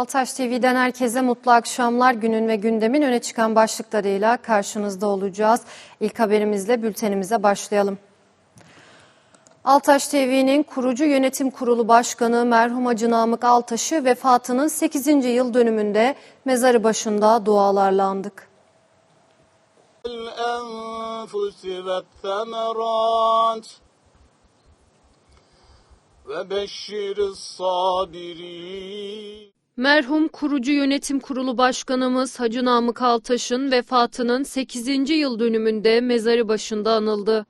Altaş TV'den herkese mutlu akşamlar. Günün ve gündemin öne çıkan başlıklarıyla karşınızda olacağız. İlk haberimizle bültenimize başlayalım. Altaş TV'nin kurucu yönetim kurulu başkanı merhum Hacı Namık Altaş'ı vefatının 8. yıl dönümünde mezarı başında dualarla andık. الأنفس والثمرات وبشر الصابرين Merhum Kurucu Yönetim Kurulu Başkanımız Hacı Namık Altaş'ın vefatının 8. yıl dönümünde mezarı başında anıldı.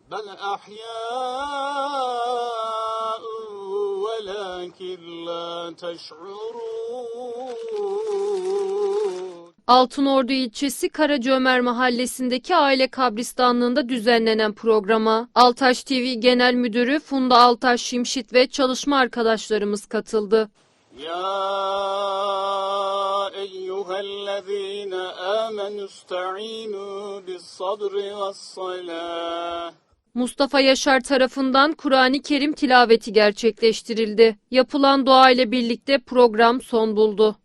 Altınordu ilçesi Karacaömer mahallesindeki aile kabristanlığında düzenlenen programa Altaş TV Genel Müdürü Funda Altaş Şimşit ve çalışma arkadaşlarımız katıldı. يا أيها الذين آمنوا استعينوا بالصبر والصلاة Mustafa Yaşar tarafından Kur'an-ı Kerim tilaveti gerçekleştirildi. Yapılan dua ile birlikte program son buldu.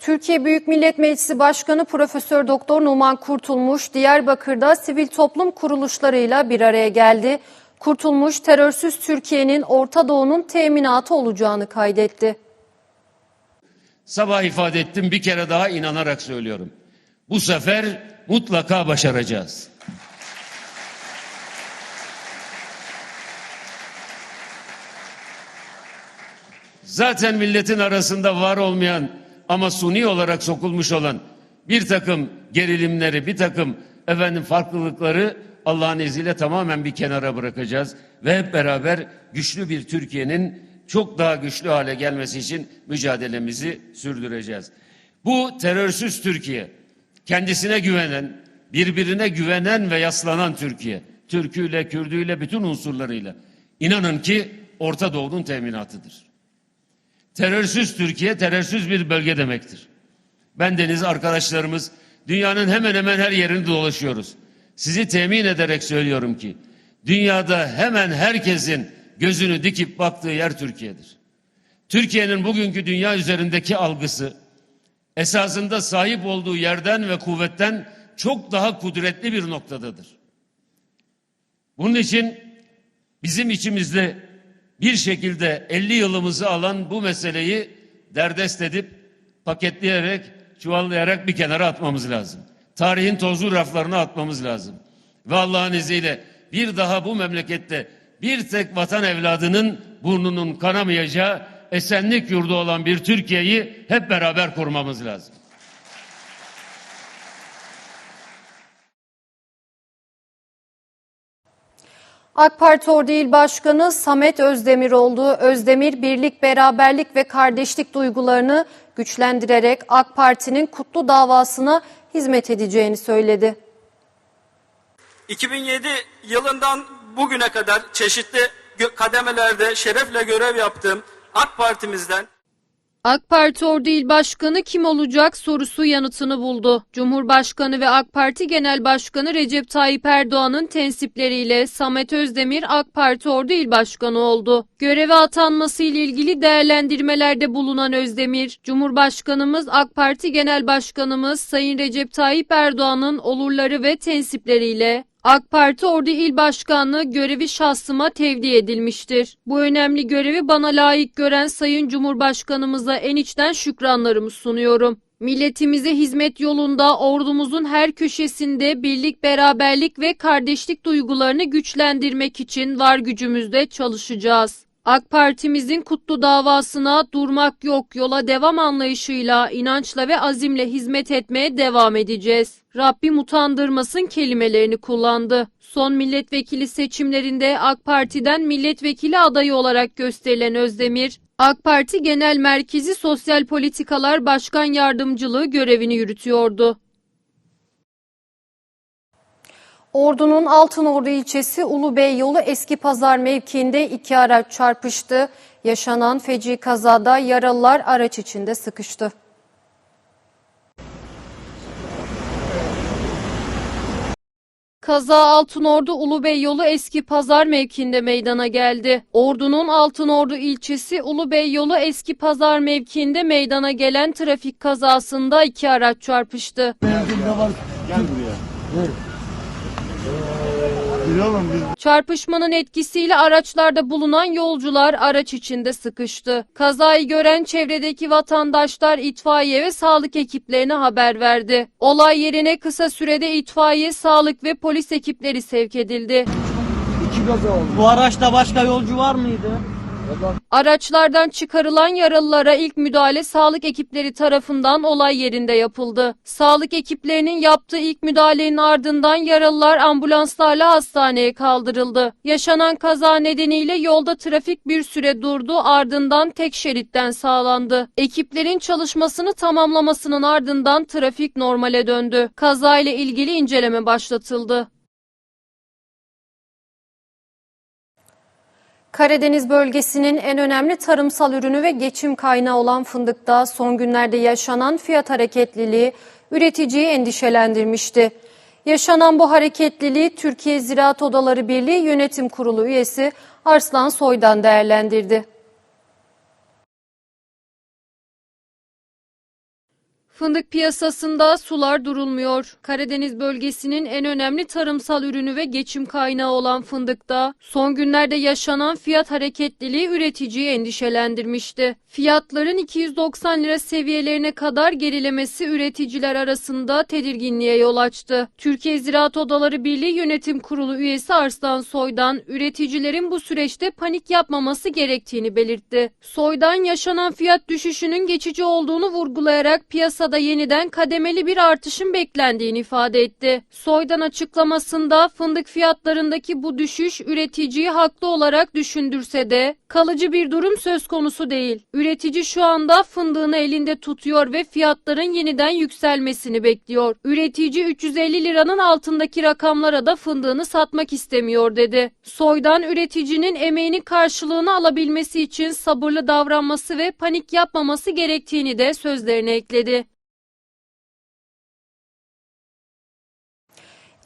Türkiye Büyük Millet Meclisi Başkanı Profesör Doktor Numan Kurtulmuş Diyarbakır'da sivil toplum kuruluşlarıyla bir araya geldi. Kurtulmuş terörsüz Türkiye'nin Orta Doğu'nun teminatı olacağını kaydetti. Sabah ifade ettim bir kere daha inanarak söylüyorum. Bu sefer mutlaka başaracağız. Zaten milletin arasında var olmayan ama suni olarak sokulmuş olan bir takım gerilimleri, bir takım efendim farklılıkları Allah'ın izniyle tamamen bir kenara bırakacağız ve hep beraber güçlü bir Türkiye'nin çok daha güçlü hale gelmesi için mücadelemizi sürdüreceğiz. Bu terörsüz Türkiye, kendisine güvenen, birbirine güvenen ve yaslanan Türkiye, Türküyle, Kürdüyle, bütün unsurlarıyla inanın ki Orta Doğu'nun teminatıdır. Terörsüz Türkiye, terörsüz bir bölge demektir. Ben deniz arkadaşlarımız dünyanın hemen hemen her yerini dolaşıyoruz. Sizi temin ederek söylüyorum ki dünyada hemen herkesin gözünü dikip baktığı yer Türkiye'dir. Türkiye'nin bugünkü dünya üzerindeki algısı esasında sahip olduğu yerden ve kuvvetten çok daha kudretli bir noktadadır. Bunun için bizim içimizde bir şekilde 50 yılımızı alan bu meseleyi derdest edip paketleyerek, çuvallayarak bir kenara atmamız lazım. Tarihin tozlu raflarına atmamız lazım. Ve Allah'ın izniyle bir daha bu memlekette bir tek vatan evladının burnunun kanamayacağı esenlik yurdu olan bir Türkiye'yi hep beraber kurmamız lazım. AK Parti Ordu İl Başkanı Samet Özdemir oldu. Özdemir birlik, beraberlik ve kardeşlik duygularını güçlendirerek AK Parti'nin kutlu davasına hizmet edeceğini söyledi. 2007 yılından bugüne kadar çeşitli kademelerde şerefle görev yaptığım AK Partimizden AK Parti Ordu İl Başkanı kim olacak sorusu yanıtını buldu. Cumhurbaşkanı ve AK Parti Genel Başkanı Recep Tayyip Erdoğan'ın tensipleriyle Samet Özdemir AK Parti Ordu İl Başkanı oldu. Göreve atanması ile ilgili değerlendirmelerde bulunan Özdemir, Cumhurbaşkanımız AK Parti Genel Başkanımız Sayın Recep Tayyip Erdoğan'ın olurları ve tensipleriyle AK Parti Ordu İl Başkanlığı görevi şahsıma tevdi edilmiştir. Bu önemli görevi bana layık gören Sayın Cumhurbaşkanımıza en içten şükranlarımı sunuyorum. Milletimize hizmet yolunda ordumuzun her köşesinde birlik, beraberlik ve kardeşlik duygularını güçlendirmek için var gücümüzle çalışacağız. AK Partimizin kutlu davasına durmak yok yola devam anlayışıyla, inançla ve azimle hizmet etmeye devam edeceğiz. Rabbim utandırmasın kelimelerini kullandı. Son milletvekili seçimlerinde AK Parti'den milletvekili adayı olarak gösterilen Özdemir, AK Parti Genel Merkezi Sosyal Politikalar Başkan Yardımcılığı görevini yürütüyordu. Ordu'nun Altınordu ilçesi Ulubey yolu Eski Pazar mevkiinde iki araç çarpıştı. Yaşanan feci kazada yaralılar araç içinde sıkıştı. Kaza Altınordu Ulubey yolu eski pazar mevkiinde meydana geldi. Ordu'nun Altınordu ilçesi Ulubey yolu eski pazar mevkiinde meydana gelen trafik kazasında iki araç çarpıştı. Biliyorum biz Çarpışmanın etkisiyle araçlarda bulunan yolcular araç içinde sıkıştı. Kazayı gören çevredeki vatandaşlar itfaiye ve sağlık ekiplerine haber verdi. Olay yerine kısa sürede itfaiye, sağlık ve polis ekipleri sevk edildi. Bu araçta başka yolcu var mıydı? Araçlardan çıkarılan yaralılara ilk müdahale sağlık ekipleri tarafından olay yerinde yapıldı. Sağlık ekiplerinin yaptığı ilk müdahalenin ardından yaralılar ambulanslarla hastaneye kaldırıldı. Yaşanan kaza nedeniyle yolda trafik bir süre durdu ardından tek şeritten sağlandı. Ekiplerin çalışmasını tamamlamasının ardından trafik normale döndü. Kazayla ilgili inceleme başlatıldı. Karadeniz bölgesinin en önemli tarımsal ürünü ve geçim kaynağı olan fındıkta son günlerde yaşanan fiyat hareketliliği üreticiyi endişelendirmişti. Yaşanan bu hareketliliği Türkiye Ziraat Odaları Birliği Yönetim Kurulu üyesi Arslan Soy'dan değerlendirdi. Fındık piyasasında sular durulmuyor. Karadeniz bölgesinin en önemli tarımsal ürünü ve geçim kaynağı olan fındıkta son günlerde yaşanan fiyat hareketliliği üreticiyi endişelendirmişti. Fiyatların 290 lira seviyelerine kadar gerilemesi üreticiler arasında tedirginliğe yol açtı. Türkiye Ziraat Odaları Birliği Yönetim Kurulu üyesi Arslan Soydan üreticilerin bu süreçte panik yapmaması gerektiğini belirtti. Soydan yaşanan fiyat düşüşünün geçici olduğunu vurgulayarak piyasada yeniden kademeli bir artışın beklendiğini ifade etti. Soydan açıklamasında fındık fiyatlarındaki bu düşüş üreticiyi haklı olarak düşündürse de kalıcı bir durum söz konusu değil. Üretici şu anda fındığını elinde tutuyor ve fiyatların yeniden yükselmesini bekliyor. Üretici 350 liranın altındaki rakamlara da fındığını satmak istemiyor dedi. Soydan üreticinin emeğinin karşılığını alabilmesi için sabırlı davranması ve panik yapmaması gerektiğini de sözlerine ekledi.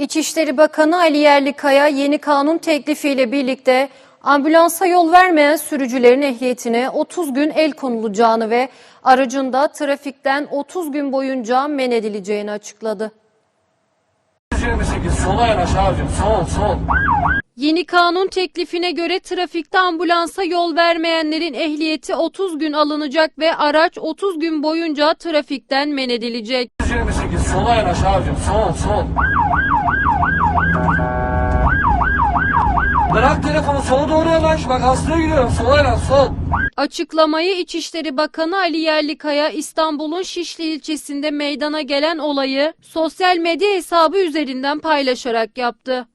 İçişleri Bakanı Ali Yerlikaya yeni kanun teklifiyle birlikte ambulansa yol vermeyen sürücülerin ehliyetine 30 gün el konulacağını ve aracında trafikten 30 gün boyunca men edileceğini açıkladı. 128 sola yanaş abicim sol sol. Yeni kanun teklifine göre trafikte ambulansa yol vermeyenlerin ehliyeti 30 gün alınacak ve araç 30 gün boyunca trafikten men edilecek. 128 sola yanaş abicim sol sol. Bırak telefonu sola doğru yanaş bak hastaya gidiyorum sola yanaş sol. Açıklamayı İçişleri Bakanı Ali Yerlikaya İstanbul'un Şişli ilçesinde meydana gelen olayı sosyal medya hesabı üzerinden paylaşarak yaptı.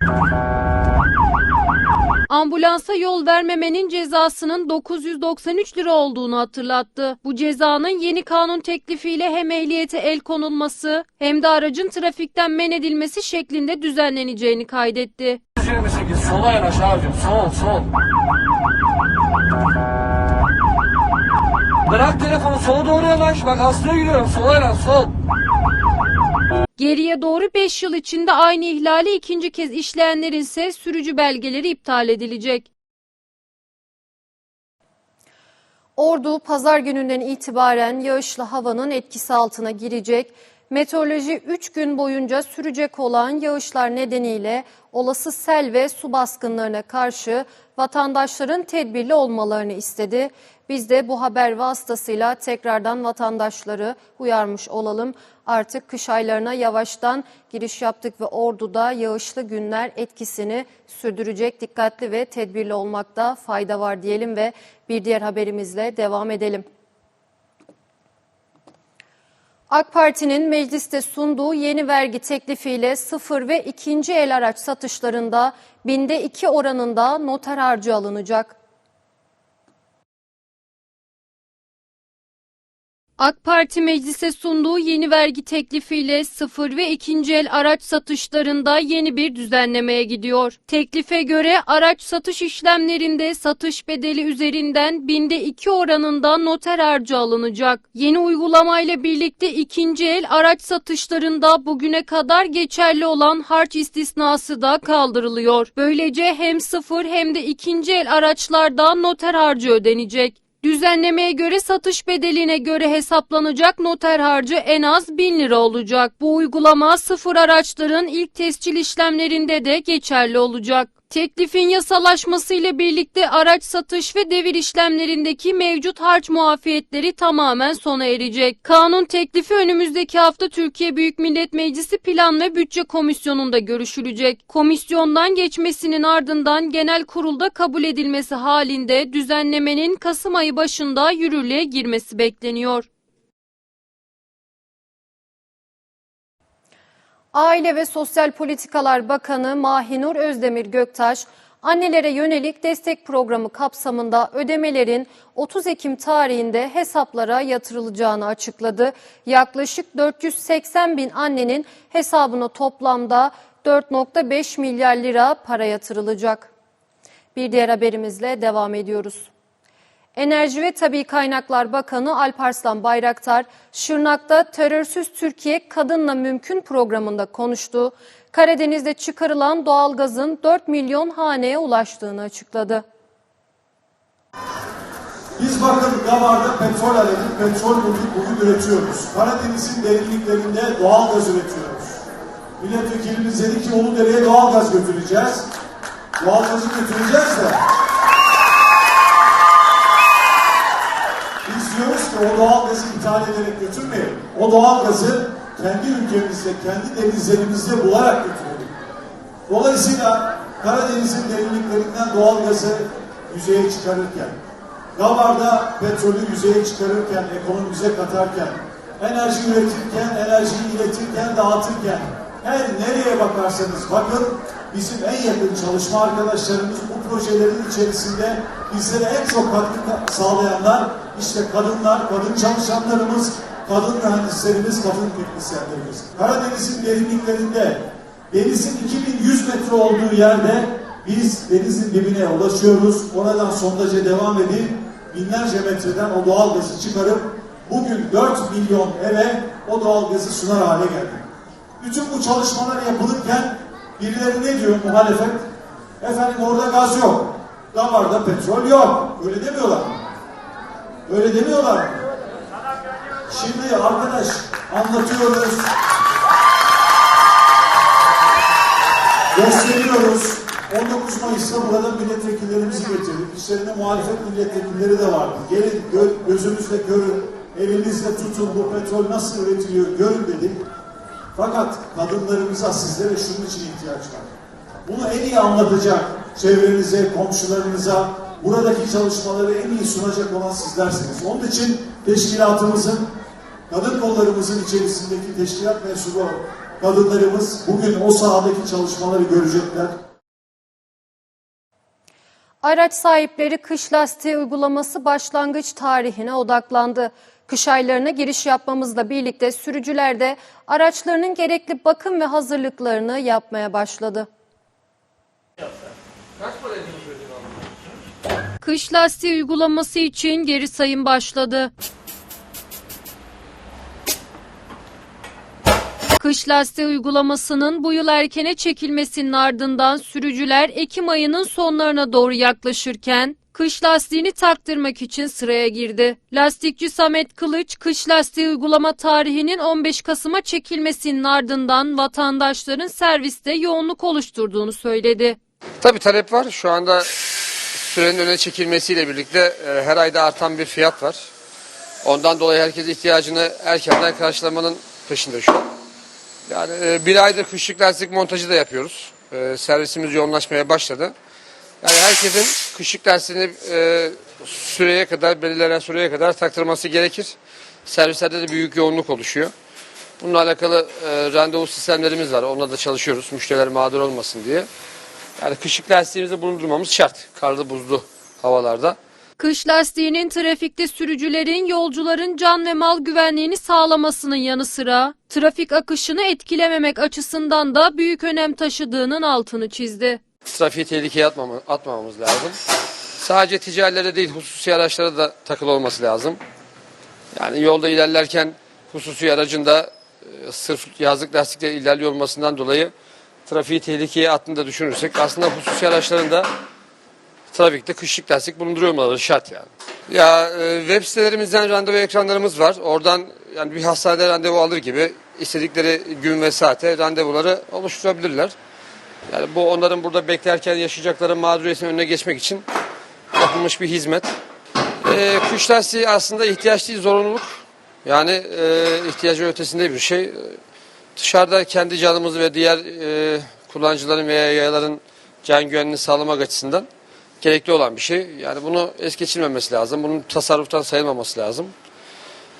Ambulansa yol vermemenin cezasının 993 lira olduğunu hatırlattı. Bu cezanın yeni kanun teklifiyle hem ehliyete el konulması hem de aracın trafikten men edilmesi şeklinde düzenleneceğini kaydetti. 128 sola yanaş abicim sol sol. Bırak telefonu sola doğru yanaş bak hastaya gidiyorum sola yanaş sol. Geriye doğru 5 yıl içinde aynı ihlali ikinci kez işleyenlerin ise sürücü belgeleri iptal edilecek. Ordu pazar gününden itibaren yağışlı havanın etkisi altına girecek. Meteoroloji 3 gün boyunca sürecek olan yağışlar nedeniyle olası sel ve su baskınlarına karşı vatandaşların tedbirli olmalarını istedi. Biz de bu haber vasıtasıyla tekrardan vatandaşları uyarmış olalım. Artık kış aylarına yavaştan giriş yaptık ve Ordu'da yağışlı günler etkisini sürdürecek. Dikkatli ve tedbirli olmakta fayda var diyelim ve bir diğer haberimizle devam edelim. AK Parti'nin mecliste sunduğu yeni vergi teklifiyle sıfır ve ikinci el araç satışlarında binde iki oranında noter harcı alınacak. AK Parti meclise sunduğu yeni vergi teklifiyle sıfır ve ikinci el araç satışlarında yeni bir düzenlemeye gidiyor. Teklife göre araç satış işlemlerinde satış bedeli üzerinden binde iki oranında noter harcı alınacak. Yeni uygulamayla birlikte ikinci el araç satışlarında bugüne kadar geçerli olan harç istisnası da kaldırılıyor. Böylece hem sıfır hem de ikinci el araçlarda noter harcı ödenecek. Düzenlemeye göre satış bedeline göre hesaplanacak noter harcı en az 1000 lira olacak. Bu uygulama sıfır araçların ilk tescil işlemlerinde de geçerli olacak. Teklifin yasalaşmasıyla birlikte araç satış ve devir işlemlerindeki mevcut harç muafiyetleri tamamen sona erecek. Kanun teklifi önümüzdeki hafta Türkiye Büyük Millet Meclisi Plan ve Bütçe Komisyonu'nda görüşülecek. Komisyondan geçmesinin ardından genel kurulda kabul edilmesi halinde düzenlemenin Kasım ayı başında yürürlüğe girmesi bekleniyor. Aile ve Sosyal Politikalar Bakanı Mahinur Özdemir Göktaş, annelere yönelik destek programı kapsamında ödemelerin 30 Ekim tarihinde hesaplara yatırılacağını açıkladı. Yaklaşık 480 bin annenin hesabına toplamda 4.5 milyar lira para yatırılacak. Bir diğer haberimizle devam ediyoruz. Enerji ve Tabi Kaynaklar Bakanı Alparslan Bayraktar, Şırnak'ta Terörsüz Türkiye Kadınla Mümkün programında konuştu. Karadeniz'de çıkarılan doğalgazın 4 milyon haneye ulaştığını açıkladı. Biz bakın Gavar'da petrol aradık, petrol bulduk, bugün üretiyoruz. Karadeniz'in derinliklerinde doğal gaz üretiyoruz. Milletvekilimiz dedi ki Uludere'ye doğal gaz götüreceğiz. Doğal gazı götüreceğiz de. Ki o doğal gazı ithal ederek götürmeyelim. O doğal gazı kendi ülkemizde, kendi denizlerimizde bularak götürelim. Dolayısıyla Karadeniz'in derinliklerinden doğal gazı yüzeye çıkarırken, Gavar'da petrolü yüzeye çıkarırken, ekonomimize katarken, enerji üretirken, enerjiyi iletirken, dağıtırken, her nereye bakarsanız bakın bizim en yakın çalışma arkadaşlarımız bu projelerin içerisinde bizlere en çok katkı sağlayanlar işte kadınlar, kadın çalışanlarımız, kadın mühendislerimiz, kadın teknisyenlerimiz. Karadeniz'in derinliklerinde denizin 2100 metre olduğu yerde biz denizin dibine ulaşıyoruz. Oradan sondaja devam edip binlerce metreden o doğal gazı çıkarıp bugün 4 milyon eve o doğal gazı sunar hale geldik. Bütün bu çalışmalar yapılırken birileri ne diyor muhalefet? Efendim orada gaz yok. Damarda petrol yok. Öyle demiyorlar? Öyle demiyorlar mı? Şimdi arkadaş anlatıyoruz. gösteriyoruz. 19 Mayıs'ta burada milletvekillerimizi getirdik. İçlerinde muhalefet milletvekilleri de vardı. Gelin gö- gözünüzle görün, elinizle tutun bu petrol nasıl üretiliyor görün dedik. Fakat kadınlarımıza, sizlere şunun için ihtiyaç var. Bunu en iyi anlatacak çevrenize, komşularınıza, buradaki çalışmaları en iyi sunacak olan sizlersiniz. Onun için teşkilatımızın, kadın kollarımızın içerisindeki teşkilat mensubu kadınlarımız bugün o sahadaki çalışmaları görecekler. Araç sahipleri kış lastiği uygulaması başlangıç tarihine odaklandı. Kış aylarına giriş yapmamızla birlikte sürücüler de araçlarının gerekli bakım ve hazırlıklarını yapmaya başladı. Kış lastiği uygulaması için geri sayım başladı. Kış lastiği uygulamasının bu yıl erkene çekilmesinin ardından sürücüler Ekim ayının sonlarına doğru yaklaşırken kış lastiğini taktırmak için sıraya girdi. Lastikçi Samet Kılıç, kış lastiği uygulama tarihinin 15 Kasım'a çekilmesinin ardından vatandaşların serviste yoğunluk oluşturduğunu söyledi. Tabii talep var. Şu anda sürenin öne çekilmesiyle birlikte e, her ayda artan bir fiyat var. Ondan dolayı herkes ihtiyacını erkenden karşılamanın peşinde şu an. Yani e, bir aydır kışlık lastik montajı da yapıyoruz. E, servisimiz yoğunlaşmaya başladı. Yani herkesin kışlık lastiğini e, süreye kadar, belirlenen süreye kadar taktırması gerekir. Servislerde de büyük yoğunluk oluşuyor. Bununla alakalı e, randevu sistemlerimiz var. Onunla da çalışıyoruz. Müşteriler mağdur olmasın diye. Yani kışlık lastiğimizi bulundurmamız şart. Karlı buzlu havalarda. Kış lastiğinin trafikte sürücülerin, yolcuların can ve mal güvenliğini sağlamasının yanı sıra trafik akışını etkilememek açısından da büyük önem taşıdığının altını çizdi. Trafiği tehlikeye atmama, atmamamız lazım. Sadece ticarilere değil hususi araçlara da takılı olması lazım. Yani yolda ilerlerken hususi aracın da e, sırf yazlık lastikle ilerliyor olmasından dolayı trafiği tehlikeye attığını düşünürsek aslında hususi araçların da trafikte kışlık lastik bulunduruyor şart yani. Ya e, web sitelerimizden randevu ekranlarımız var. Oradan yani bir hastanede randevu alır gibi istedikleri gün ve saate randevuları oluşturabilirler. Yani bu onların burada beklerken yaşayacakları mağduriyetin önüne geçmek için yapılmış bir hizmet. Ee, kış lastiği aslında ihtiyaç değil zorunluluk. Yani e, ihtiyacın ötesinde bir şey. Dışarıda kendi canımızı ve diğer e, kullanıcıların veya yayaların can güvenliğini sağlamak açısından gerekli olan bir şey. Yani bunu es geçilmemesi lazım. Bunun tasarruftan sayılmaması lazım.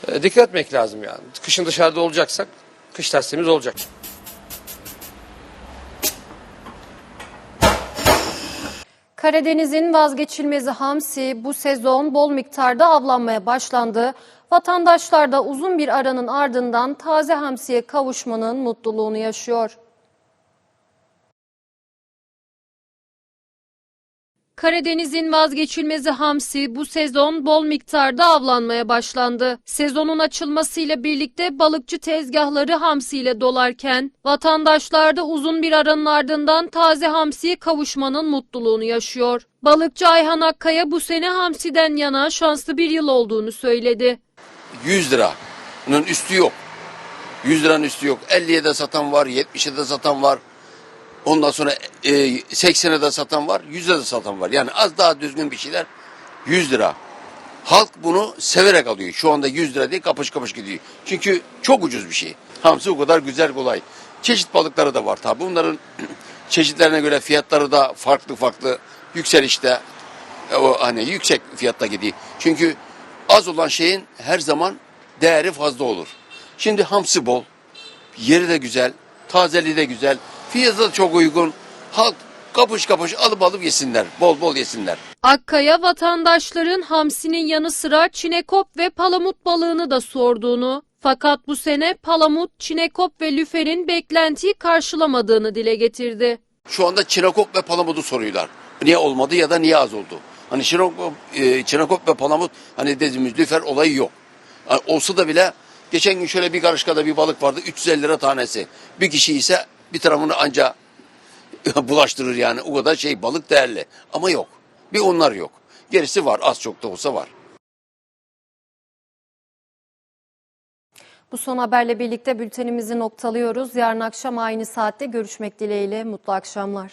Ee, dikkat etmek lazım yani. Kışın dışarıda olacaksak kış lastiğimiz olacak. Karadeniz'in vazgeçilmezi hamsi bu sezon bol miktarda avlanmaya başlandı. Vatandaşlar da uzun bir aranın ardından taze hamsiye kavuşmanın mutluluğunu yaşıyor. Karadeniz'in vazgeçilmezi hamsi bu sezon bol miktarda avlanmaya başlandı. Sezonun açılmasıyla birlikte balıkçı tezgahları hamsiyle dolarken vatandaşlar da uzun bir aranın ardından taze hamsiye kavuşmanın mutluluğunu yaşıyor. Balıkçı Ayhan Akkaya bu sene hamsiden yana şanslı bir yıl olduğunu söyledi. 100 liranın üstü yok. 100 liranın üstü yok. 50'ye de satan var, 70'e de satan var. Ondan sonra e, 80'e de satan var, 100'e de satan var. Yani az daha düzgün bir şeyler 100 lira. Halk bunu severek alıyor. Şu anda 100 lira değil kapış kapış gidiyor. Çünkü çok ucuz bir şey. Hamsi o kadar güzel kolay. Çeşit balıkları da var tabi. Bunların çeşitlerine göre fiyatları da farklı farklı yükselişte. E, O hani yüksek fiyatta gidiyor. Çünkü az olan şeyin her zaman değeri fazla olur. Şimdi hamsi bol, yeri de güzel, tazeliği de güzel, fiyatı da çok uygun. Halk kapış kapış alıp alıp yesinler, bol bol yesinler. Akkaya vatandaşların hamsinin yanı sıra çinekop ve palamut balığını da sorduğunu fakat bu sene palamut, çinekop ve lüferin beklentiyi karşılamadığını dile getirdi. Şu anda çinekop ve palamudu soruyorlar. Niye olmadı ya da niye az oldu? Hani çinekop, e, çinekop ve palamut hani dediğimiz lüfer olayı yok. Yani olsa da bile geçen gün şöyle bir karışkada bir balık vardı 350 lira tanesi. Bir kişi ise bir tarafını anca bulaştırır yani o kadar şey balık değerli. Ama yok. Bir onlar yok. Gerisi var az çok da olsa var. Bu son haberle birlikte bültenimizi noktalıyoruz. Yarın akşam aynı saatte görüşmek dileğiyle. Mutlu akşamlar.